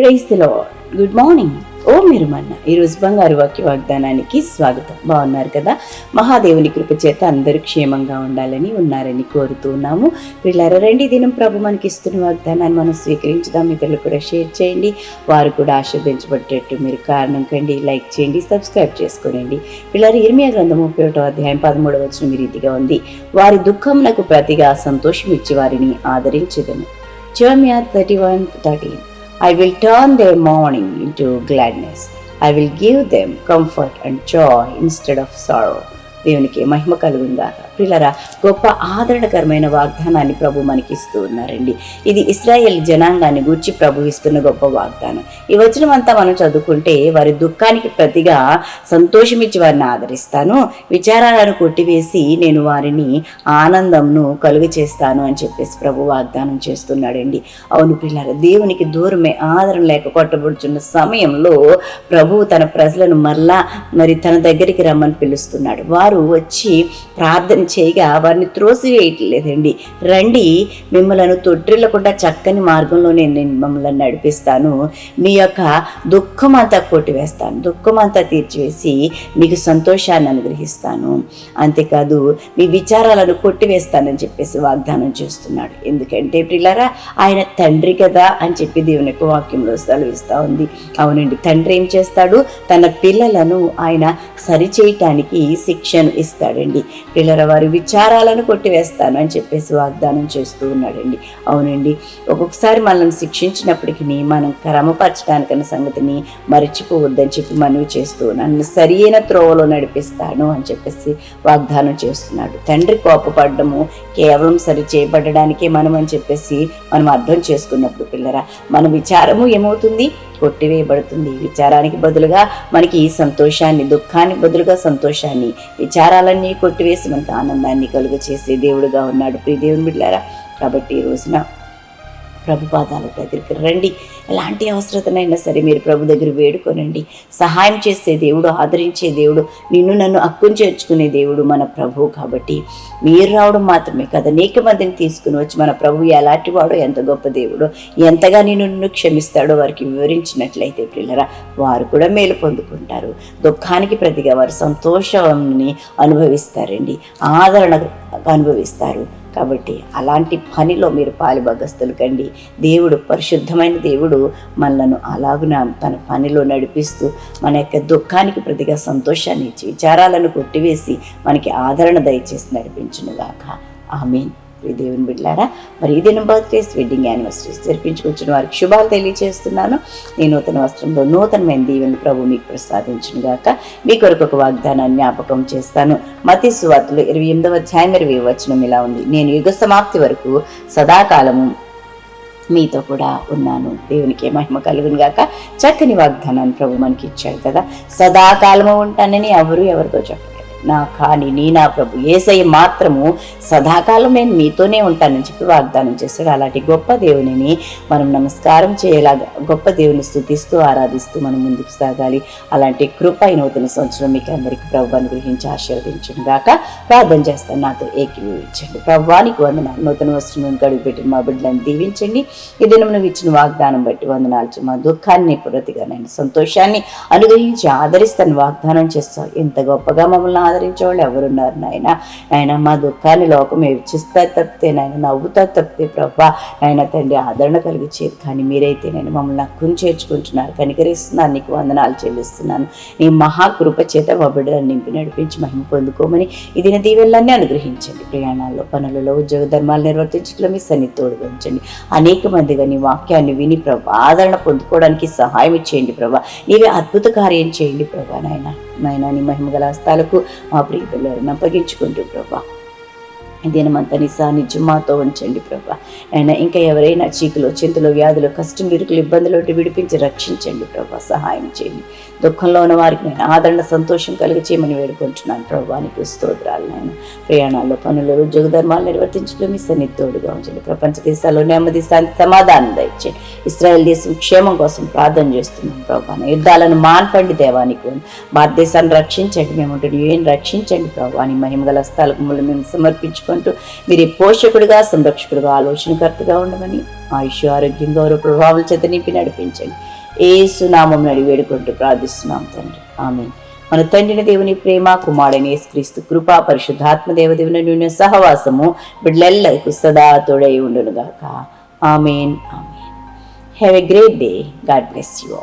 Praise good morning ఓ మీరు మన్న ఈరోజు బంగారు వాక్య వాగ్దానానికి స్వాగతం. బాగున్నారు కదా? మహాదేవుని కృప చేత అందరూ క్షేమంగా ఉండాలని ఉన్నారని కోరుతున్నాము పిల్లల రెండు దినం ప్రభు మనకి ఇస్తున్న వాగ్దానాన్ని మనం స్వీకరించుదాం. ఇతరులు కూడా షేర్ చేయండి. వారు కూడా ఆశీర్దించబట్టేట్టు మీరు కారణం కండి. లైక్ చేయండి సబ్స్క్రైబ్ చేసుకోనండి. పిల్లలు ఇరిమియా గ్రంథం ముప్పై ఒకటో అధ్యాయం పదమూడవ వచ్చిన రీతిగా ఉంది. వారి దుఃఖమునకు ప్రతిగా సంతోషం ఇచ్చి వారిని ఆదరించదను. Jeremiah thirty one thirteen I will turn their mourning into gladness. I will give them comfort and joy instead of sorrow. దేవునికి మహిమ కలుగుందా పిల్లరా గొప్ప ఆదరణకరమైన వాగ్దానాన్ని ప్రభు మనకి ఇస్తూ ఉన్నారండి. ఇది ఇస్రాయేల్ జనాంగాన్ని గూర్చి ప్రభు ఇస్తున్న గొప్ప వాగ్దానం. ఈ వచనం అంతా మనం చదువుకుంటే వారి దుఃఖానికి ప్రతిగా సంతోషం ఇచ్చి వారిని ఆదరిస్తాను. విచారాలను కొట్టివేసి నేను వారిని ఆనందంను కలుగ చేస్తాను అని చెప్పేసి ప్రభు వాగ్దానం చేస్తున్నాడండి. అవును పిల్లల దేవునికి దూరమే ఆదరణ లేక కొట్టబడుచున్న సమయంలో ప్రభువు తన ప్రజలను మరలా మరి తన దగ్గరికి రమ్మని పిలుస్తున్నాడు. వారు వచ్చి ప్రార్థన చేయగా వారిని త్రోసివేయట్లేదండి. రండి మిమ్మలను తొట్టిల్లకుండా చక్కని మార్గంలో నేను మిమ్మల్ని నడిపిస్తాను. మీ యొక్క దుఃఖం అంతా కొట్టివేస్తాను దుఃఖం అంతా తీర్చివేసి మీకు సంతోషాన్ని అనుగ్రహిస్తాను. అంతేకాదు మీ విచారాలను కొట్టివేస్తానని చెప్పేసి వాగ్దానం చేస్తున్నాడు. ఎందుకంటే పిల్లరా ఆయన తండ్రి కదా అని చెప్పి దేవుని యొక్క వాక్యంలో సెలవిస్తూ ఉంది. అవునండి తండ్రి ఏం చేస్తాడు? తన పిల్లలను ఆయన సరిచేయటానికి శిక్షను ఇస్తాడండి. పిల్లల వారి విచారాలను కొట్టివేస్తాను అని చెప్పేసి వాగ్దానం చేస్తూ ఉన్నాడండి. అవునండి. ఒక్కొక్కసారి మనల్ని శిక్షించినప్పటికీ మనం క్రమపరచడానికన్న సంగతిని మర్చిపోవద్దని చెప్పి మనవి చేస్తూ నన్ను సరియైన త్రోవలో నడిపిస్తాను అని చెప్పేసి వాగ్దానం చేస్తున్నాడు. తండ్రి కోపపడ్డము కేవలం సరి చేయబడడానికే మనం అని చెప్పేసి మనం అర్థం చేసుకున్నప్పుడు పిల్లరా మన విచారము ఏమవుతుంది? కొట్టివేయబడుతుంది. విచారానికి బదులుగా మనకి ఈ సంతోషాన్ని దుఃఖానికి బదులుగా సంతోషాన్ని విచారాలన్నీ కొట్టివేసి మనకు ఆనందాన్ని కలుగ చేసే దేవుడుగా ఉన్నాడు. ప్రియ దేవుని బిడ్డారా కాబట్టి ఈ రోజున ప్రభు పాదాల దగ్గరికి రండి. ఎలాంటి అవసరతనైనా సరే మీరు ప్రభు దగ్గర వేడుకోనండి. సహాయం చేసే దేవుడు ఆదరించే దేవుడు నిన్ను నన్ను అక్కును చేర్చుకునే దేవుడు మన ప్రభు కాబట్టి మీరు రావడం మాత్రమే కదా అనేక మందిని తీసుకుని వచ్చి మన ప్రభు ఎలాంటి వాడో ఎంత గొప్ప దేవుడో ఎంతగా నేను నిన్ను క్షమిస్తాడో వారికి వివరించినట్లయితే పిల్లరా వారు కూడా మేలు పొందుకుంటారు. దుఃఖానికి ప్రతిగా వారు సంతోషాన్ని అనుభవిస్తారండి. ఆదరణ అనుభవిస్తారు. కాబట్టి అలాంటి పనిలో మీరు పాలుభగస్తులు కండి. దేవుడు పరిశుద్ధమైన దేవుడు మనలను అలాగున తన పనిలో నడిపిస్తూ మన యొక్క దుఃఖానికి ప్రతిగా సంతోషాన్ని ఇచ్చి విచారాలను కొట్టివేసి మనకి ఆదరణ దయచేసి నడిపించునుగాక. ఆమెన్. ప్రియ దేవుని బిడ్డారా మరి ఈ దినం బర్త్డేస్ వెడ్డింగ్ యానివర్సరీస్ జరిపించుకొచ్చిన వారికి శుభాలు తెలియజేస్తున్నాను ఈ నూతన వస్త్రంలో నూతనమైన దీవెని ప్రభు మీకు ప్రసాదించును గాక. మీ కొరకు ఒక వాగ్దానాన్ని జ్ఞాపకం చేస్తాను. మతి సువార్తలు ఇరవై ఎనిమిదవ అధ్యాయం ఇరవై వచనం ఇలా ఉంది. నేను యుగ సమాప్తి వరకు సదాకాలము మీతో కూడా ఉన్నాను. దేవునికి మహిమ కలుగును గాక. చక్కని వాగ్దానాన్ని ప్రభు మనకి ఇచ్చాడు కదా. సదాకాలము ఉంటానని ఎవరు ఎవరితో చెప్పారు. నా కానీ నీ నా ప్రభు ఏసయ్య మాత్రము సదాకాలం నేను మీతోనే ఉంటానని చెప్పి వాగ్దానం చేశాడు అలాంటి గొప్ప దేవునిని మనం నమస్కారం చేయలాగా గొప్ప దేవుని స్థుతిస్తూ ఆరాధిస్తూ మనం ముందుకు సాగాలి. అలాంటి కృప నూతన సంవత్సరం మీకు అందరికీ ప్రభు అనుగ్రహించి ఆశీర్వదించను గాక. ప్రార్థన చేస్తాను నాతో ఏకీవించండి ప్రభువానికి వందనాలు. నూతన వస్త్రం గడుగు మా బిడ్డలను దీవించండి. ఈ దినం నువ్వు ఇచ్చిన వాగ్దానం బట్టి వందనాలు. మా దుఃఖాన్ని ప్రతిగా నేను సంతోషాన్ని అనుగ్రహించి ఆదరిస్తాను. వాగ్దానం చేస్తావు. ఎంత గొప్పగా మమ్మల్ని ఆదరించే వాళ్ళు ఎవరున్నారు నాయన? ఆయన మా దుఃఖాన్ని లోకం ఏడ్చిస్తా తప్పితే నాయన నవ్వుతా తప్పితే ప్రభా ఆయన తండ్రి ఆదరణ కలిగించేది కానీ మీరైతే నేను మమ్మల్ని నక్కుని చేర్చుకుంటున్నారు. కనికరిస్తున్నాను నీకు వందనాలు చెల్లిస్తున్నాను. నీ మహాకృప చేత మా బిడ్డలను నింపి నడిపించి మహిమ పొందుకోమని ఇది దీవెళ్ళన్నీ అనుగ్రహించండి. ప్రయాణాల్లో పనులలో ఉద్యోగ ధర్మాలు నిర్వర్తించడంలో మీ సన్నిధి తోడుగా ఉంచండి. అనేక మందిగా నీ వాక్యాన్ని విని ప్రభా ఆదరణ పొందుకోవడానికి సహాయం చేయండి ప్రభా. నీవే అద్భుత కార్యం చేయండి ప్రభా నాయన. నాయన నీ మహిమ గల హస్తాలకు మా ప్రియ పిల్లలను అప్పగించుకుంటూ ప్రభా దినమంతా నీ సాన్నిధ్యం మాతో ఉంచండి ప్రభా. అయినా ఇంకా ఎవరైనా చీకులు చింతలు వ్యాధులు కష్టం ఇరుకులు ఇబ్బందులు విడిపించి రక్షించండి ప్రభా. సహాయం చేయండి. దుఃఖంలో ఉన్న వారికి నేను ఆదరణ సంతోషం కలిగి చేయమని వేడుకుంటున్నాను ప్రభానికి స్తోత్రాలు నేను ప్రయాణాల్లో పనులు ఉద్యోగ ధర్మాలు నిర్వర్తించడం. మీ సన్నిధి తోడుగా ఉంచండి. ప్రపంచ దేశాల్లో నెమ్మది శాంతి సమాధానం దయచేయండి. ఇస్రాయల్ దేశం క్షేమం కోసం ప్రార్థన చేస్తున్నాం ప్రభాన యుద్ధాలను మాన్పండి దేవానికి భారతదేశాన్ని రక్షించండి. మేము ఏం రక్షించండి ప్రభాని మహిమగల స్థలకు ముళ్ళు మేము సమర్పించుకుంటూ మీరు పోషకుడిగా సంరక్షకుడిగా ఆలోచనకర్తగా ఉండమని ఆయుష్ ఆరోగ్యం గౌరవ ప్రభావం చేత నింపి నడిపించండి. ఏ సునామం నడి వేడుకుంటూ ప్రార్థిస్తున్నాం తండ్రి. ఆమె మన తండ్రిని దేవుని ప్రేమ కుమారుని యేసుక్రీస్తు కృపా పరిశుద్ధాత్మ దేవదేవుని నూనె సహవాసము బిడ్డలెల్లరికూ సదా తోడై ఉండునుగాక. Amen. Amen. Have a great day God bless you